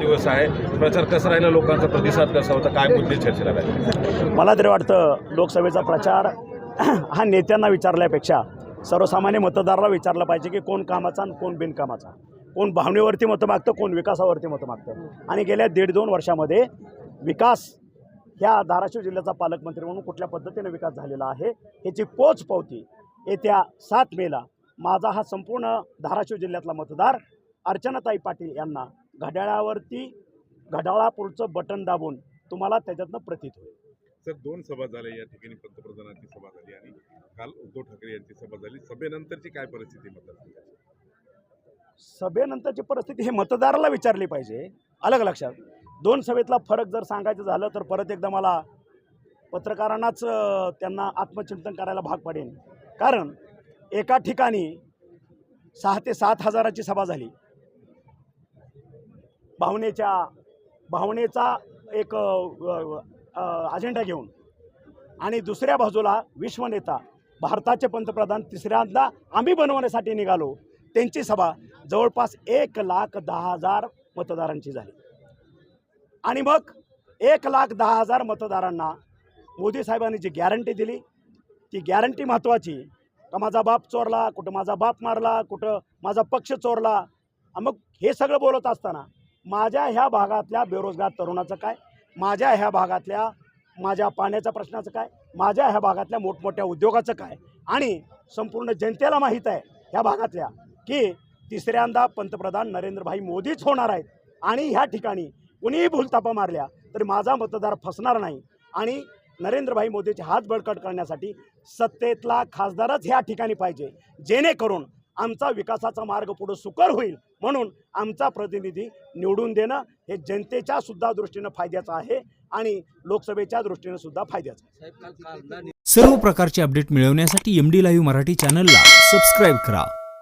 दिवस आहे. प्रचार कसा राहिला? लोकांचा प्रतिसाद कसा होता? काय मुद्दे चर्चेला राहिले मला तरी वाटतं लोकसभेचा प्रचार हा नेत्यांना विचारल्यापेक्षा सर्वसामान्य मतदाराला विचारलं पाहिजे की कोण कामाचा आणि कोण बिनकामाचा. कोण भावनेवरती मतं मागतं कोण विकासावरती मतं मागतं. आणि गेल्या दीड दोन वर्षामध्ये विकास ह्या धाराशिव जिल्ह्याचा पालकमंत्री म्हणून कुठल्या पद्धतीने विकास झालेला आहे ह्याची पोच पावती येत्या सात मेला माझा हा संपूर्ण धाराशिव जिल्ह्यातला मतदार अर्चनाताई पाटील यांना घड्याळावरती घड्याळापुढचं बटन दाबून तुम्हाला त्याच्यातनं प्रतीत होईल. सर दोन सभा झाल्या या ठिकाणी पंतप्रधानांची सभा झाली आणि काल उद्धव ठाकरे यांची सभा झाली. सभेनंतरची काय परिस्थिती मतदारसंघाची? सभेनंतरची परिस्थिती हे मतदाराला विचारली पाहिजे. अलग लक्षात. दोन सभेतला फरक जर सांगायचं झालं तर परत एकदा मला पत्रकारांनाच त्यांना आत्मचिंतन करायला भाग पडेल कारण एका ठिकाणी सहा ते सात हजाराची सभा झाली. भावनेच्या भावनेचा एक अजेंडा घेऊन. आणि दुसऱ्या बाजूला विश्वनेता भारताचे पंतप्रधान तिसऱ्यांदा आम्ही बनवण्यासाठी निघालो. त्यांची सभा जवळपास एक लाख दहा हजार मतदारांची झाली. आणि मग एक लाख दहा हजार मतदारांना मोदी साहेबांनी जी गॅरंटी दिली ती गॅरंटी महत्त्वाची का माझा बाप चोरला कुठं माझा बाप मारला कुठं माझा पक्ष चोरला. मग हे सगळं बोलत असताना माझ्या ह्या भागातल्या बेरोजगार तरुणाचं काय? माझ्या ह्या भागातल्या माझ्या पाण्याच्या प्रश्नाचं काय? माझ्या ह्या भागातल्या मोठमोठ्या उद्योगाचं काय? आणि संपूर्ण जनतेला माहीत आहे ह्या भागातल्या की तिसऱ्यांदा पंतप्रधान नरेंद्रभाई मोदीच होणार आहेत. आणि ह्या ठिकाणी कुणीही भूलतापा मारल्या तरी माझा मतदार फसणार नाही. आणि नरेंद्रभाई मोदीचे हात बळकट करण्यासाठी सत्तेतला खासदारच ह्या ठिकाणी पाहिजे. जेणेकरून आमचा विकासाचा मार्ग पुढं सुकर होईल. म्हणून आमचा प्रतिनिधी निवडून देणं हे जनतेच्या सुद्धा दृष्टीनं फायद्याचं आहे आणि लोकसभेच्या दृष्टीनं सुद्धा फायद्याचं सर्व प्रकारचे अपडेट मिळवण्यासाठी एम डी लाईव्ह मराठी चॅनलला सबस्क्राईब करा.